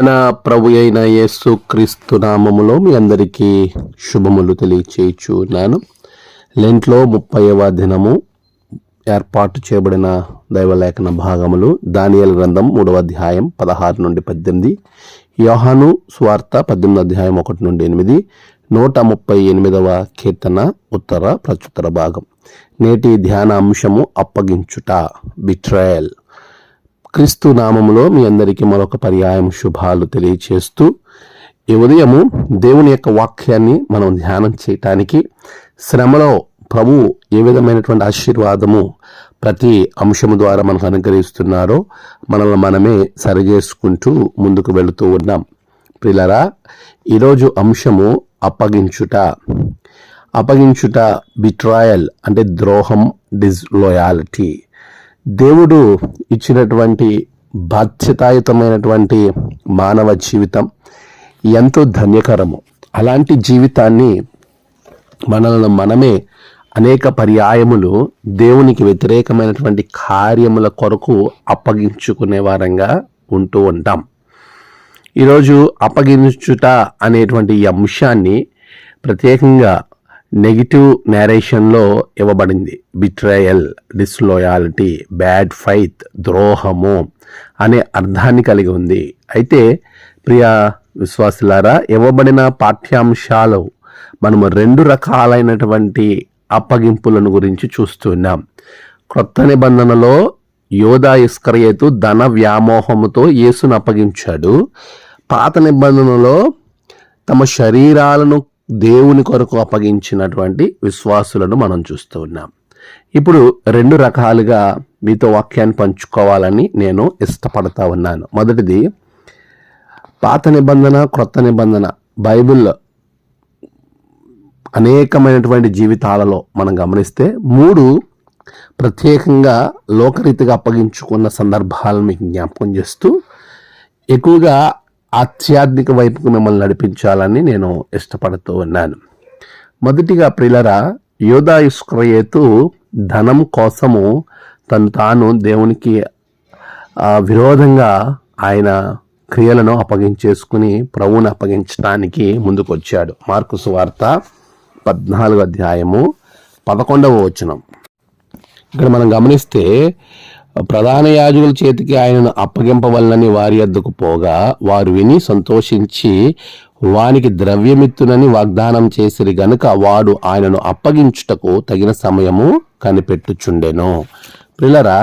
నా ప్రభు అయిన యేసు క్రీస్తు నామములో మీ అందరికీ శుభములు తెలియచేయుచున్నాను. లెంట్లో ముప్పైవ దినము ఏర్పాటు చేయబడిన దైవలేఖన భాగములు దానియల గ్రంథం మూడవ అధ్యాయం పదహారు నుండి పద్దెనిమిది యోహాను స్వార్త పద్దెనిమిది అధ్యాయం ఒకటి నుండి ఎనిమిది నూట ముప్పై ఎనిమిదవ కీర్తన ఉత్తర ప్రత్యుత్తర భాగం. నేటి ధ్యాన అంశము అప్పగించుట బిట్రయల్ క్రీస్తు నామములో మీ అందరికీ మరొక పర్యాయం శుభాలు తెలియచేస్తూ ఈ ఉదయము దేవుని యొక్క వాక్యాన్ని మనం ధ్యానం చేయటానికి శ్రమలో ప్రభు ఏ విధమైనటువంటి ఆశీర్వాదము ప్రతి అంశము ద్వారా మనకు అనుగ్రహిస్తున్నారో మనల్ని మనమే సరిచేసుకుంటూ ముందుకు వెళుతూ ఉన్నాం. ప్రిలరా ఈరోజు అంశము అప్పగించుట. అప్పగించుట బిట్రాయల్ అంటే ద్రోహం డిస్లోయాలిటీ దేవుడు ఇచ్చినటువంటి బాధ్యతాయుతమైనటువంటి మానవ జీవితం ఎంతో ధన్యకరము. అలాంటి జీవితాన్ని మనలను మనమే అనేక పర్యాయములు దేవునికి వ్యతిరేకమైనటువంటి కార్యముల కొరకు అప్పగించుకునే వారంగా ఉంటూ ఉంటాం. ఈరోజు అప్పగించుట అనేటువంటి ఈ అంశాన్ని ప్రత్యేకంగా నెగిటివ్ నేరేషన్లో ఇవ్వబడింది. బిట్రయల్ డిస్లోయాలిటీ బ్యాడ్ ఫైత్ ద్రోహము అనే అర్థాన్ని కలిగి ఉంది. అయితే ప్రియ విశ్వాసులారా ఇవ్వబడిన పాఠ్యాంశాలు మనము రెండు రకాలైనటువంటి అప్పగింపులను గురించి చూస్తున్నాం క్రొత్త నిబంధనలో యోధా ఇస్కరయేతు ధన వ్యామోహముతో యేసును అప్పగించాడు. పాత నిబంధనలో తమ శరీరాలను దేవుని కొరకు అప్పగించినటువంటి విశ్వాసులను మనం చూస్తూ ఉన్నాం. ఇప్పుడు రెండు రకాలుగా మీతో వాక్యాన్ని పంచుకోవాలని నేను ఇష్టపడతా ఉన్నాను. మొదటిది పాత నిబంధన క్రొత్త నిబంధన బైబిల్ అనేకమైనటువంటి జీవితాలలో మనం గమనిస్తే మూడు ప్రత్యేకంగా లోకరీతిగా అప్పగించుకున్న సందర్భాలను మీకు జ్ఞాపకం చేస్తూ ఎక్కువగా ఆధ్యాత్మిక వైపుకు మిమ్మల్ని నడిపించాలని నేను ఇష్టపడుతూ ఉన్నాను. మొదటిగా ప్రిలరా యోధా ఇస్క్రయేతు ధనం కోసము తను తాను దేవునికి విరోధంగా ఆయన క్రియలను అప్పగించేసుకుని ప్రభువుని అప్పగించడానికి ముందుకొచ్చాడు. మార్కు సువార్త పద్నాలుగు అధ్యాయము పదకొండవ వచనం. ఇక్కడ మనం గమనిస్తే ప్రధాన యాజకుల చేతికి ఆయనను అప్పగింపవలనని వారి వద్దకు పోగా వారు విని సంతోషించి వానికి ద్రవ్యమిత్తునని వాగ్దానం చేసిరి గనుక వాడు ఆయనను అప్పగించుటకు తగిన సమయము కనిపెట్టుచుండెను. పిల్లరా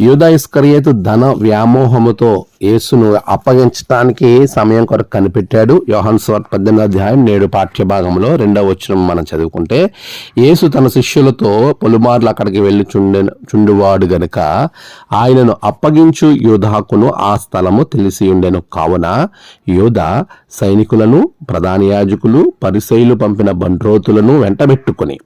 యూదా ఇస్కరియేతు ధన వ్యామోహముతో యేసును అప్పగించడానికి సమయం కొరకు కనిపెట్టాడు. యోహాన్ స్వార్ పద్దెనిమిది అధ్యాయం నేడు పాఠ్య భాగంలో రెండవ వచనం మనం చదువుకుంటే యేసు తన శిష్యులతో పలుమార్లు అక్కడికి వెళ్ళి చుండె చుండువాడు గనుక ఆయనను అప్పగించు యోధాకును ఆ స్థలము తెలిసి ఉండెను కావున యోధ సైనికులను ప్రధాన యాజకులు పరిశైలు పంపిన బండ్రోతులను వెంటబెట్టుకుని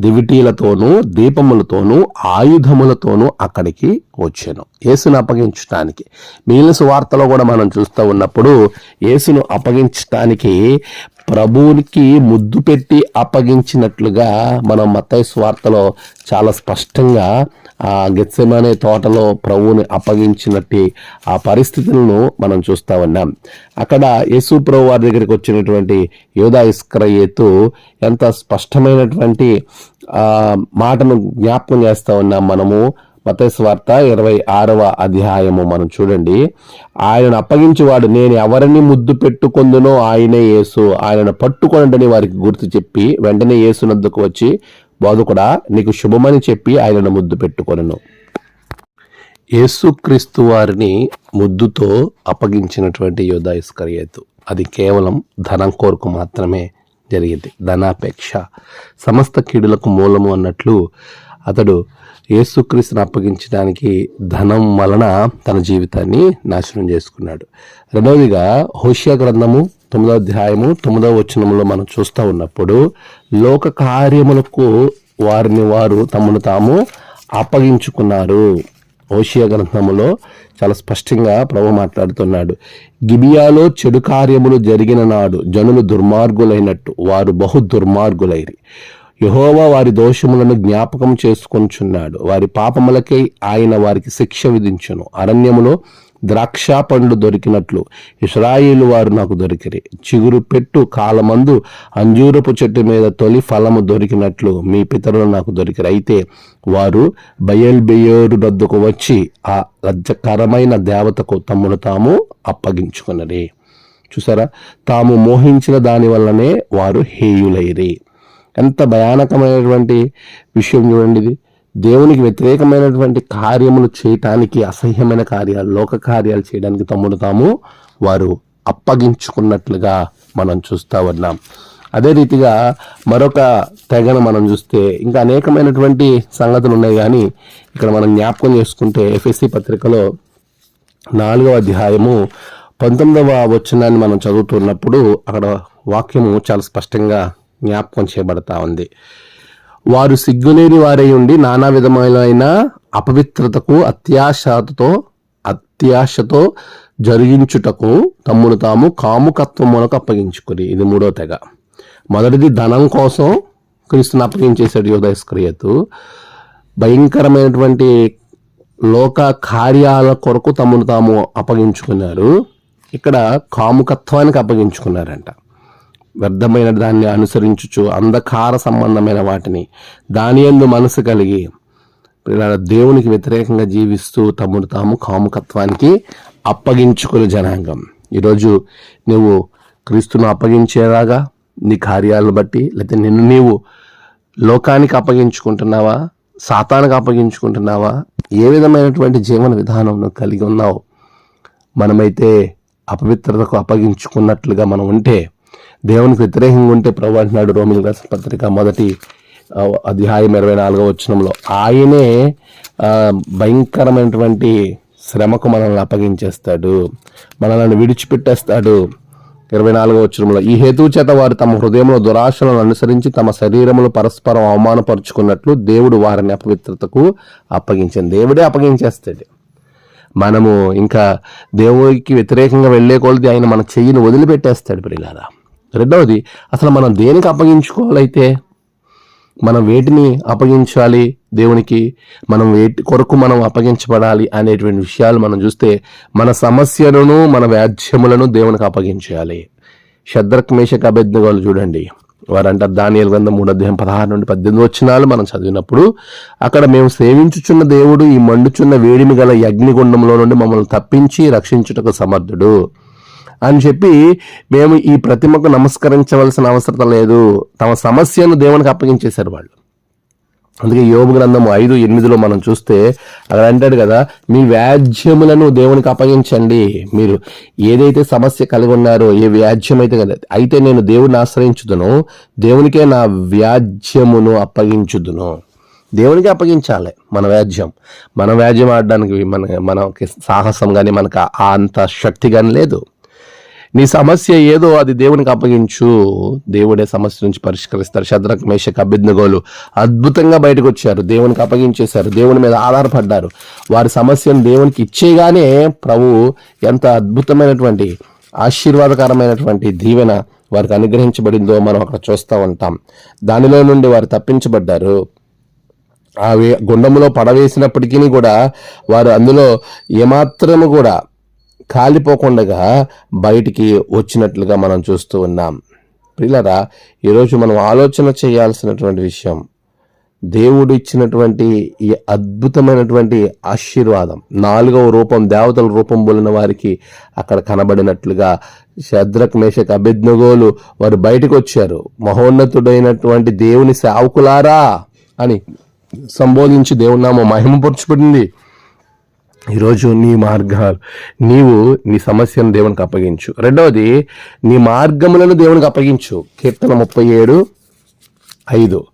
దివిటీలతోనూ దీపములతోనూ ఆయుధములతో ఆయుధములతోనూ అక్కడికి వచ్చాను. యేసును అప్పగించటానికి. మిగిలిన సువార్తలో కూడా మనం చూస్తూ ఉన్నప్పుడు యేసును అప్పగించటానికి ప్రభువునికి ముద్దు పెట్టి అప్పగించినట్లుగా మనం మత్తయి స్వార్తలో చాలా స్పష్టంగా ఆ గెత్సెమనే తోటలో ప్రభువుని అప్పగించినట్టు ఆ పరిస్థితులను మనం చూస్తూ ఉన్నాం అక్కడ యేసు ప్రభు వారి దగ్గరికి వచ్చినటువంటి యోధా ఇస్క్రయేతు ఎంత స్పష్టమైనటువంటి మాటను జ్ఞాపకం చేస్తూ ఉన్నాం మనము. మతస్వార్త ఇరవై ఆరవ అధ్యాయము మనం చూడండి. ఆయనను అప్పగించేవాడు నేను ఎవరిని ముద్దు పెట్టుకుందునో ఆయనే యేసు. ఆయనను పట్టుకొనండని వారికి గుర్తు చెప్పి వెంటనే యేసునందుకు వచ్చి బోధకుడా నీకు శుభమని చెప్పి ఆయనను ముద్దు పెట్టుకొనను. యేసుక్రీస్తు వారిని ముద్దుతో అప్పగించినటువంటి యోధా ఇస్కరియేతు. అది కేవలం ధనం కోరుకు మాత్రమే జరిగింది. ధనాపేక్ష. సమస్త కీడులకు మూలము అన్నట్లు అతడు యేసుక్రీస్తుని అప్పగించడానికి ధనం వలన తన జీవితాన్ని నాశనం చేసుకున్నాడు. రెండవదిగా హోషియా గ్రంథము తొమ్మిదవ అధ్యాయము తొమ్మిదవ వచనంలో మనం చూస్తూ ఉన్నప్పుడు లోక కార్యములకు వారిని వారు తమను తాము అప్పగించుకున్నారు. ఓషియా గ్రంథములో చాలా స్పష్టంగా ప్రభు మాట్లాడుతున్నాడు. గిబియాలో చెడు కార్యములు జరిగిన నాడు జనులు దుర్మార్గులైనట్టు వారు బహు దుర్మార్గులైరి. యహోవా వారి దోషములను జ్ఞాపకం చేసుకొంచున్నాడు వారి పాపములకై ఆయన వారికి శిక్ష విధించును. అరణ్యములో ద్రాక్ష పండ్లు దొరికినట్లు ఇస్రాయిలు వారు నాకు దొరికిరి. చిగురు పెట్టు కాలమందు అంజూరపు చెట్టు మీద తొలి ఫలము దొరికినట్లు మీ పితరులు నాకు దొరికిరి. అయితే వారు బయల్బెయోరు వద్దకు వచ్చి ఆ లజ్జకరమైన దేవతకు తమ్మును తాము అప్పగించుకున్నది చూసారా? తాము మోహించిన దాని వల్లనే వారు హేయులైరి. ఎంత భయానకమైనటువంటి విషయం చూడండి ఇది. దేవునికి వ్యతిరేకమైనటువంటి కార్యములు చేయటానికి అసహ్యమైన కార్యాలు లోక కార్యాలు చేయడానికి తమ్ముడు తాము వారు అప్పగించుకున్నట్లుగా మనం చూస్తూ ఉన్నాం. అదే రీతిగా మరొక తెగను మనం చూస్తే ఇంకా అనేకమైనటువంటి సంగతులు ఉన్నాయి కానీ ఇక్కడ మనం జ్ఞాపకం చేసుకుంటే ఎఫ్ఎస్సి పత్రికలో నాలుగవ అధ్యాయము పంతొమ్మిదవ వచనాన్ని మనం చదువుతున్నప్పుడు అక్కడ వాక్యము చాలా స్పష్టంగా జ్ఞాపకం చేయబడతా ఉంది. వారు సిగ్గులేని వారై ఉండి నానా విధమైన అపవిత్రతకు అత్యాశతో అత్యాశతో జరిగించుటకు తమ్మును తాము కాముకత్వములకు అప్పగించుకుని ఇది మూడో తెగ. మొదటిది ధనం కోసం క్రీస్తుని అప్పగించేశాడు యోధస్క్రియతు భయంకరమైనటువంటి లోక కార్యాల కొరకు తమను తాము అప్పగించుకున్నారు. ఇక్కడ కాముకత్వానికి అప్పగించుకున్నారంట. వ్యర్థమైన దాన్ని అనుసరించుచు అంధకార సంబంధమైన వాటిని దాని ఎందు మనసు కలిగి ఇలా దేవునికి వ్యతిరేకంగా జీవిస్తూ తమను తాము కాముకత్వానికి అప్పగించుకునే జనాంగం. ఈరోజు నువ్వు క్రీస్తును అప్పగించేలాగా నీ కార్యాలను బట్టి లేకపోతే నిన్ను నీవు లోకానికి అప్పగించుకుంటున్నావా సాతానికి అప్పగించుకుంటున్నావా ఏ విధమైనటువంటి జీవన విధానం కలిగి ఉన్నావు మనమైతే అపవిత్రతకు అప్పగించుకున్నట్లుగా మనం ఉంటే దేవునికి వ్యతిరేకంగా ఉంటే ప్రభు అంటున్నాడు రోమిల్ రాసిన పత్రిక మొదటి అధ్యాయం ఇరవై నాలుగో వచ్చినంలో ఆయనే భయంకరమైనటువంటి శ్రమకు మనల్ని అప్పగించేస్తాడు మనల్ని విడిచిపెట్టేస్తాడు. ఇరవై నాలుగో వచనంలో ఈ హేతువు చేత వారు తమ హృదయంలో దురాశలను అనుసరించి తమ శరీరములు పరస్పరం అవమానపరుచుకున్నట్లు దేవుడు వారిని అపవిత్రతకు అప్పగించింది దేవుడే అప్పగించేస్తాడు. మనము ఇంకా దేవుడికి వ్యతిరేకంగా వెళ్ళే కొలది ఆయన మన చెయ్యిని వదిలిపెట్టేస్తాడు ప్రియులారా. రెండవది అసలు మనం దేనికి అప్పగించుకోవాలైతే? మనం వేటిని అప్పగించాలి? దేవునికి మనం వేటి కొరకు మనం అప్పగించబడాలి అనేటువంటి విషయాలు మనం చూస్తే మన సమస్యలను మన వ్యాధ్యములను దేవునికి అప్పగించాలి శద్రక్ మేషక్ అభ్యర్థులు చూడండి. వారంటారు దానియల్ గ్రంథం మూడు అధ్యాయం పదహారు నుండి పద్దెనిమిది వచ్చినాలు మనం చదివినప్పుడు అక్కడ మేము సేవించుచున్న దేవుడు ఈ మండుచున్న వేడిమి గల యజ్ఞగుండంలో నుండి మమ్మల్ని తప్పించి రక్షించుటకు సమర్థుడు. అని చెప్పి మేము ఈ ప్రతిమకు నమస్కరించవలసిన అవసరం లేదు. తమ సమస్యను దేవునికి అప్పగించేశారు వాళ్ళు. అందుకే యోగ గ్రంథం ఐదు ఎనిమిదిలో మనం చూస్తే అక్కడ అంటాడు కదా మీ వ్యాజ్యములను దేవునికి అప్పగించండి. మీరు ఏదైతే సమస్య కలిగి ఉన్నారో ఏ వ్యాజ్యం అయితే కదా అయితే నేను దేవుడిని ఆశ్రయించుదును. దేవునికే నా వ్యాజ్యమును అప్పగించుదును. దేవునికి అప్పగించాలి మన వ్యాజ్యం. మన వ్యాజ్యం ఆడడానికి మన మనకి సాహసం కానీ మనకు అంత శక్తి కానీ లేదు. నీ సమస్య ఏదో అది దేవునికి అప్పగించు. దేవుడే సమస్య నుంచి పరిష్కరిస్తారు. శద్రక్ మేషక్ అభిజ్ఞగోలు అద్భుతంగా బయటకు వచ్చారు. దేవునికి అప్పగించేశారు. దేవుని మీద ఆధారపడ్డారు. వారి సమస్యను దేవునికి ఇచ్చేగానే ప్రభు ఎంత అద్భుతమైనటువంటి ఆశీర్వాదకరమైనటువంటి దీవెన వారికి అనుగ్రహించబడిందో మనం అక్కడ చూస్తూ ఉంటాం. దానిలో నుండి వారు తప్పించబడ్డారు. ఆ వే- గుండములో పడవేసినప్పటికీ కూడా వారు అందులో ఏమాత్రము కూడా కాలిపోకుండా బయటికి వచ్చినట్లుగా మనం చూస్తూ ఉన్నాం. పిల్లరా ఈరోజు మనం ఆలోచన చేయాల్సినటువంటి విషయం దేవుడు ఇచ్చినటువంటి ఈ అద్భుతమైనటువంటి ఆశీర్వాదం నాలుగవ రూపం దేవతల రూపం బోలిన వారికి అక్కడ కనబడినట్లుగా శద్రక్ మేషక్ అభిజ్ఞగోలు వారు బయటకు వచ్చారు. మహోన్నతుడైనటువంటి దేవుని సేవకులారా అని సంబోధించి దేవుని మహిమ మహిమపరచబడింది. ఈరోజు నీ మార్గాలు నీవు నీ సమస్యను దేవునికి అప్పగించు. రెండవది నీ మార్గములను దేవునికి అప్పగించు. కీర్తన ముప్పై ఏడు ఐదు.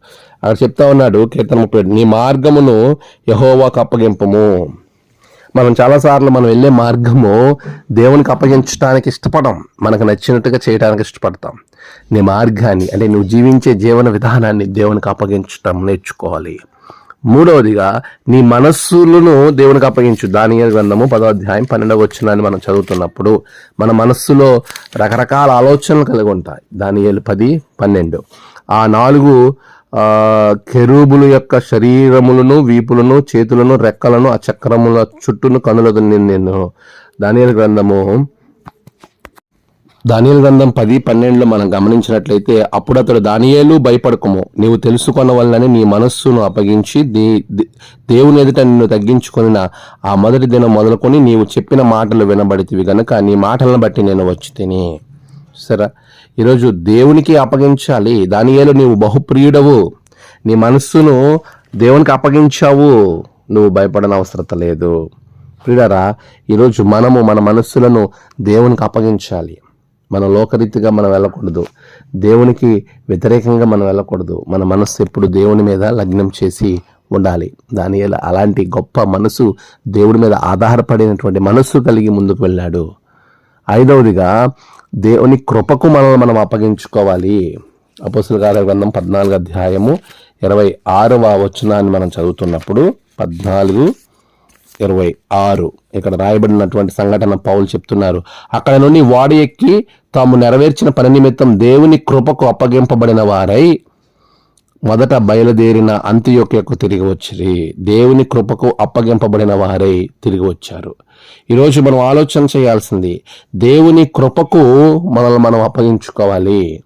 అక్కడ చెప్తా ఉన్నాడు కీర్తన ముప్పై ఏడు నీ మార్గమును యహోవాకు అప్పగింపము. మనం చాలాసార్లు మనం వెళ్ళే మార్గము దేవునికి అప్పగించడానికి ఇష్టపడం మనకు నచ్చినట్టుగా చేయడానికి ఇష్టపడతాం. నీ మార్గాన్ని అంటే నువ్వు జీవించే జీవన విధానాన్ని దేవునికి అప్పగించటం నేర్చుకోవాలి. మూడవదిగా నీ మనస్సులను దేవునికి అప్పగించు. దానియ గ్రంథము పదో అధ్యాయం పన్నెండవ వచ్చినాన్ని మనం చదువుతున్నప్పుడు మన మనస్సులో రకరకాల ఆలోచనలు కలిగి ఉంటాయి. దానియేలు పది పన్నెండు. ఆ నాలుగు ఆ కెరూబుల యొక్క శరీరములను వీపులను చేతులను రెక్కలను ఆ చక్రముల చుట్టూను కనులను నేను దానియలు గ్రంథము దానియలు గ్రంథం పది పన్నెండులో మనం గమనించినట్లయితే అప్పుడు అతడు దానియేలు భయపడకము. నీవు తెలుసుకున్న వలనని నీ మనస్సును అప్పగించి దే దేవుని ఎదుట నిన్ను తగ్గించుకొనిన ఆ మొదటి దినం మొదలుకొని నీవు చెప్పిన మాటలు వినబడితివి గనుక నీ మాటలను బట్టి నేను వచ్చి తిని. సరే ఈరోజు దేవునికి అప్పగించాలి. దానియేలు నీవు బహుప్రియుడవు. నీ మనస్సును దేవునికి అప్పగించావు. నువ్వు భయపడని అవసరత లేదు. ప్రియుడరా ఈరోజు మనము మన మనస్సులను దేవునికి అప్పగించాలి. మన లోకరీతిగా మనం వెళ్ళకూడదు. దేవునికి వ్యతిరేకంగా మనం వెళ్ళకూడదు. మన మనస్సు ఎప్పుడు దేవుని మీద లగ్నం చేసి ఉండాలి. దాని అలాంటి గొప్ప మనసు దేవుడి మీద ఆధారపడినటువంటి మనస్సు కలిగి ముందుకు వెళ్ళాడు. ఐదవదిగా దేవుని కృపకు మనం మనం అప్పగించుకోవాలి. అపోసుల గారి గ్రంథం పద్నాలుగు అధ్యాయము ఇరవై ఆరవ వచనాన్ని మనం చదువుతున్నప్పుడు పద్నాలుగు ఇరవై ఆరు. ఇక్కడ రాయబడినటువంటి సంఘటన పౌలు చెప్తున్నారు. అక్కడ నుండి వాడి ఎక్కి తాము నెరవేర్చిన పని నిమిత్తం దేవుని కృపకు అప్పగింపబడిన వారై మొదట బయలుదేరిన అంత్యోక్యకు తిరిగి వచ్చిరి. దేవుని కృపకు అప్పగింపబడిన వారై తిరిగి వచ్చారు. ఈరోజు మనం ఆలోచన చేయాల్సింది దేవుని కృపకు మనల్ని మనం అప్పగించుకోవాలి.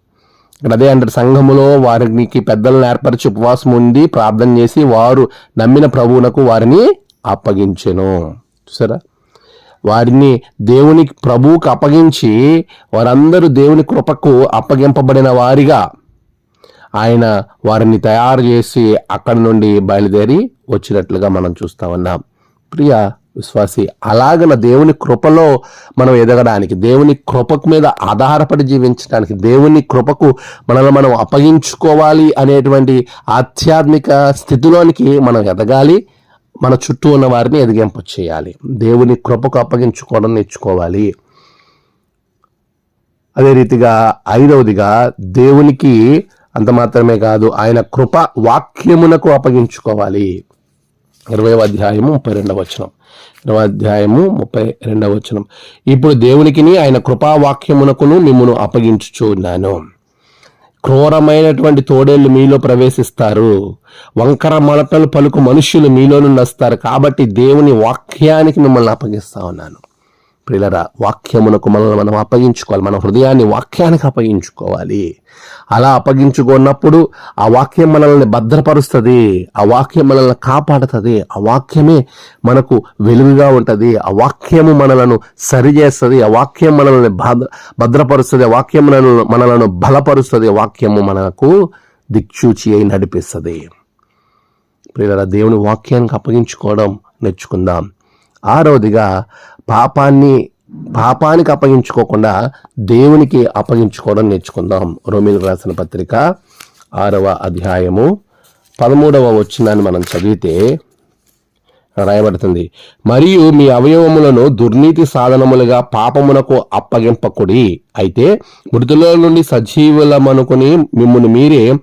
ఇక్కడ అదే అంటారు సంఘములో వారికి పెద్దలను ఏర్పరిచి ఉపవాసం ఉండి ప్రార్థన చేసి వారు నమ్మిన ప్రభువునకు వారిని అప్పగించెను. చూసారా? వారిని దేవుని ప్రభువుకు అప్పగించి వారందరూ దేవుని కృపకు అప్పగింపబడిన వారిగా ఆయన వారిని తయారు చేసి అక్కడి నుండి బయలుదేరి వచ్చినట్లుగా మనం చూస్తా ఉన్నాం. ప్రియ విశ్వాసి అలాగన దేవుని కృపలో మనం ఎదగడానికి దేవుని కృపకు మీద ఆధారపడి జీవించడానికి దేవుని కృపకు మనల్ని మనం అప్పగించుకోవాలి అనేటువంటి ఆధ్యాత్మిక స్థితిలోనికి మనం ఎదగాలి. మన చుట్టూ ఉన్న వారిని ఎదిగింప చేయాలి. దేవుని కృపకు అప్పగించుకోవడం నేర్చుకోవాలి. అదే రీతిగా ఐదవదిగా దేవునికి అంత మాత్రమే కాదు ఆయన కృప వాక్యమునకు అప్పగించుకోవాలి. ఇరవై అధ్యాయము ముప్పై రెండవ వచనం. ఇరవై అధ్యాయము ముప్పై రెండవ వచనం. ఇప్పుడు దేవునికిని ఆయన కృపా వాక్యమునకును అప్పగించుచున్నాను క్రూరమైనటువంటి తోడేళ్ళు మీలో ప్రవేశిస్తారు. వంకర మలతలు పలుకు మనుష్యులు మీలో నుండి వస్తారు కాబట్టి దేవుని వాక్యానికి మిమ్మల్ని అప్పగిస్తా ఉన్నాను. ప్రిలర వాక్యమునకు మనల్ని మనం అప్పగించుకోవాలి. మన హృదయాన్ని వాక్యానికి అప్పగించుకోవాలి. అలా అప్పగించుకున్నప్పుడు ఆ వాక్యం మనల్ని భద్రపరుస్తుంది ఆ వాక్యం మనల్ని కాపాడుతుంది ఆ వాక్యమే మనకు వెలుగుగా ఉంటుంది ఆ వాక్యము మనలను సరిచేస్తుంది ఆ వాక్యం మనల్ని భద్ర భద్రపరుస్తుంది ఆ వాక్యం మనల్ని మనలను బలపరుస్తుంది ఆ వాక్యము మనకు దిక్చూచి అయి నడిపిస్తుంది. ప్రియులరా దేవుని వాక్యానికి అప్పగించుకోవడం నేర్చుకుందాం. ఆరవదిగా పాపాన్ని పాపానికి అప్పగించుకోకుండా దేవునికి అప్పగించుకోవడం నేర్చుకుందాం. రోమిల్ రాసిన పత్రిక ఆరవ అధ్యాయము పదమూడవ వచ్చినాన్ని మనం చదివితే రాయబడుతుంది. మరియు మీ అవయవములను దుర్నీతి సాధనములుగా పాపమునకు అప్పగింపకుడి. అయితే మృతుల నుండి సజీవులమనుకుని మిమ్మల్ని మీరే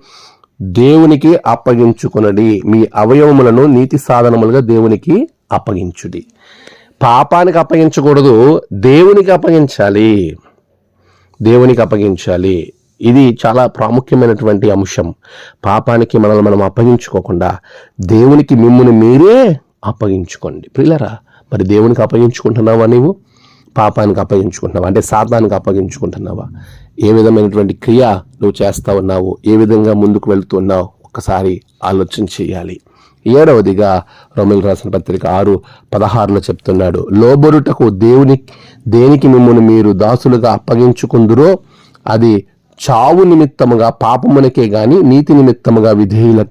దేవునికి అప్పగించుకునడి. మీ అవయవములను నీతి సాధనములుగా దేవునికి అప్పగించుడి. పాపానికి అప్పగించకూడదు దేవునికి అప్పగించాలి. దేవునికి అప్పగించాలి. ఇది చాలా ప్రాముఖ్యమైనటువంటి అంశం. పాపానికి మనల్ని మనం అప్పగించుకోకుండా దేవునికి మిమ్ముని మీరే అప్పగించుకోండి. ప్రిల్లరా మరి దేవునికి అప్పగించుకుంటున్నావా నీవు? పాపానికి అప్పగించుకుంటున్నావా? అంటే సాతానికి అప్పగించుకుంటున్నావా? ఏ విధమైనటువంటి క్రియ నువ్వు చేస్తా ఉన్నావు? ఏ విధంగా ముందుకు వెళ్తున్నావు ఒక్కసారి ఆలోచన చేయాలి. ఏడవదిగా రొమిల్ రాసిన పత్రిక ఆరు పదహారులో చెప్తున్నాడు లోబొరుటకు దేవుని దేనికి మిమ్మల్ని మీరు దాసులుగా అప్పగించుకుందురో అది చావు నిమిత్తముగా పాపమునకే గాని నీతి నిమిత్తముగా విధేయుల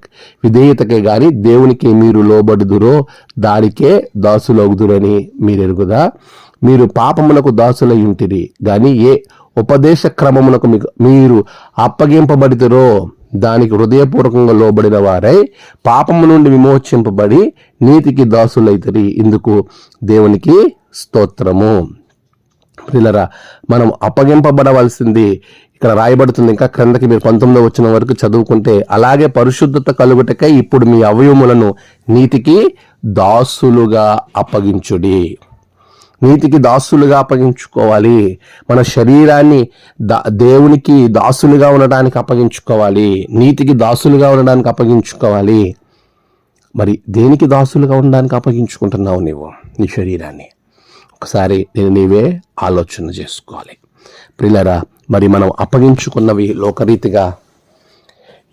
విధేయతకే గాని దేవునికి మీరు లోబడుదురో దానికే దాసులవుదురని మీరు ఎరుగుదా మీరు పాపమునకు దాసులై ఉంటిరి గాని ఏ ఉపదేశ క్రమమునకు మీకు మీరు అప్పగింపబడితురో దానికి హృదయపూర్వకంగా లోబడిన వారై పాపము నుండి విమోచింపబడి నీతికి దాసులైతరి. ఇందుకు దేవునికి స్తోత్రము. పిల్లరా మనం అప్పగింపబడవలసింది ఇక్కడ రాయబడుతుంది. ఇంకా క్రిందకి మీరు పంతొమ్మిదో వచ్చిన వరకు చదువుకుంటే అలాగే పరిశుద్ధత కలుగుటకై ఇప్పుడు మీ అవయములను నీతికి దాసులుగా అప్పగించుడి. నీతికి దాసులుగా అప్పగించుకోవాలి. మన శరీరాన్ని దా దేవునికి దాసులుగా ఉండడానికి అప్పగించుకోవాలి. నీతికి దాసులుగా ఉండడానికి అప్పగించుకోవాలి. మరి దేనికి దాసులుగా ఉండడానికి అప్పగించుకుంటున్నావు నీవు? నీ శరీరాన్ని. ఒకసారి నేను నీవే ఆలోచన చేసుకోవాలి. ప్రిలరా మరి మనం అప్పగించుకున్నవి లోకరీతిగా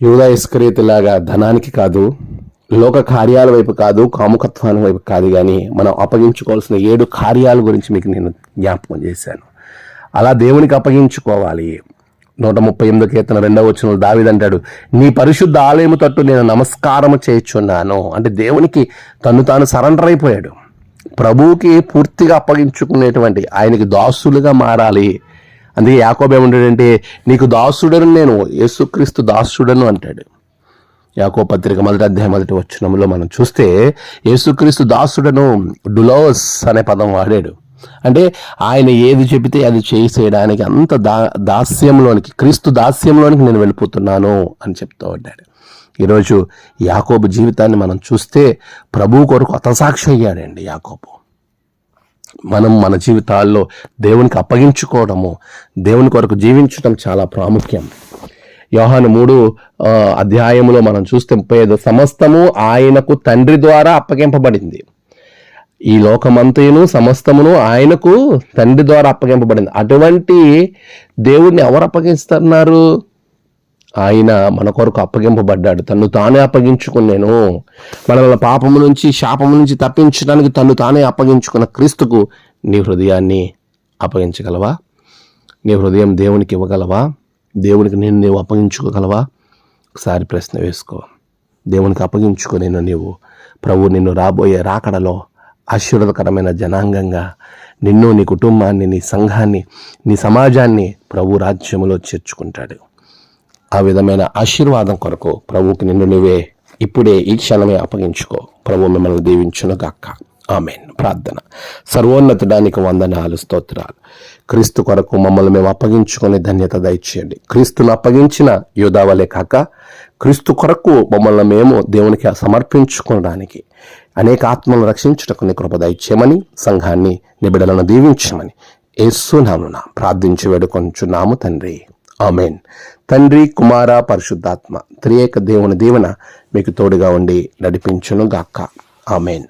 యూదా ఇస్కరీతిలాగా ధనానికి కాదు లోక కార్యాల వైపు కాదు కాముకత్వాన్ని వైపు కాదు కానీ మనం అప్పగించుకోవాల్సిన ఏడు కార్యాల గురించి మీకు నేను జ్ఞాపకం చేశాను. అలా దేవునికి అప్పగించుకోవాలి. నూట ముప్పై ఎనిమిది కీర్తన రెండవ వచ్చిన దావిదంటాడు నీ పరిశుద్ధ ఆలయము తట్టు నేను నమస్కారము చేయుచున్నాను. అంటే దేవునికి తను తాను సరెండర్ అయిపోయాడు. ప్రభువుకి పూర్తిగా అప్పగించుకునేటువంటి ఆయనకి దాసులుగా మారాలి. అందుకే యాకోబు ఏమంటాడంటే నీకు దాసుడను నేను యేసుక్రీస్తు దాసుడను అంటాడు. యాకో పత్రిక మొదటి అధ్యాయం మొదటి వచ్చినంలో మనం చూస్తే యేసుక్రీస్తు దాసుడను డులోస్ అనే పదం వాడాడు. అంటే ఆయన ఏది చెబితే అది చేసేయడానికి అంత దా దాస్యంలోనికి క్రీస్తు దాస్యంలోనికి నేను వెళ్ళిపోతున్నాను అని చెప్తూ ఉన్నాడు. ఈరోజు యాకోబు జీవితాన్ని మనం చూస్తే ప్రభు కొరకు అతసాక్షి అయ్యాడండి యాకోబు. మనం మన జీవితాల్లో దేవునికి అప్పగించుకోవడము దేవుని కొరకు జీవించడం చాలా ప్రాముఖ్యం. యోహాను మూడు అధ్యాయములో మనం చూస్తే ముప్పై ఐదు సమస్తము ఆయనకు తండ్రి ద్వారా అప్పగింపబడింది. ఈ లోకమంతయును సమస్తమును ఆయనకు తండ్రి ద్వారా అప్పగింపబడింది. అటువంటి దేవుణ్ణి ఎవరు అప్పగిస్తున్నారు? ఆయన మన కొరకు అప్పగింపబడ్డాడు. తను తానే అప్పగించుకున్నాను. మనల్ని పాపము నుంచి శాపము నుంచి తప్పించడానికి తను తానే అప్పగించుకున్న క్రీస్తుకు నీ హృదయాన్ని అప్పగించగలవా? నీ హృదయం దేవునికి ఇవ్వగలవా? దేవునికి నేను నీవు అప్పగించుకోగలవా? ఒకసారి ప్రశ్న వేసుకో. దేవునికి అప్పగించుకో నేను నీవు ప్రభు నిన్ను రాబోయే రాకడలో ఆశీర్వదకరమైన జనాంగంగా నిన్ను నీ కుటుంబాన్ని నీ సంఘాన్ని నీ సమాజాన్ని ప్రభు రాజ్యములో చేర్చుకుంటాడు. ఆ విధమైన ఆశీర్వాదం కొరకు ప్రభువుకి నిన్ను నువ్వే ఇప్పుడే ఈ క్షణమే అప్పగించుకో. ప్రభు మిమ్మల్ని దీవించును గాక ఆమెన్. ప్రార్థన. సర్వోన్నతుడానికి వందనాలు స్తోత్రాలు. క్రీస్తు కొరకు మమ్మల్ని మేము అప్పగించుకొని ధన్యత దయచేయండి. క్రీస్తును అప్పగించిన యోధావలే కాక క్రీస్తు కొరకు మమ్మల్ని మేము దేవునికి సమర్పించుకోవడానికి అనేక ఆత్మలను రక్షించుటకు నీ కృప దయచేయమని సంఘాన్ని నిబిడలను దీవించమని యేసునామున ప్రార్థించి వేడుకొంచున్నాము తండ్రి. ఆమెన్. తండ్రి కుమార పరిశుద్ధాత్మ త్రియేక దేవుని దీవెన మీకు తోడుగా ఉండి నడిపించును గాక ఆమెన్.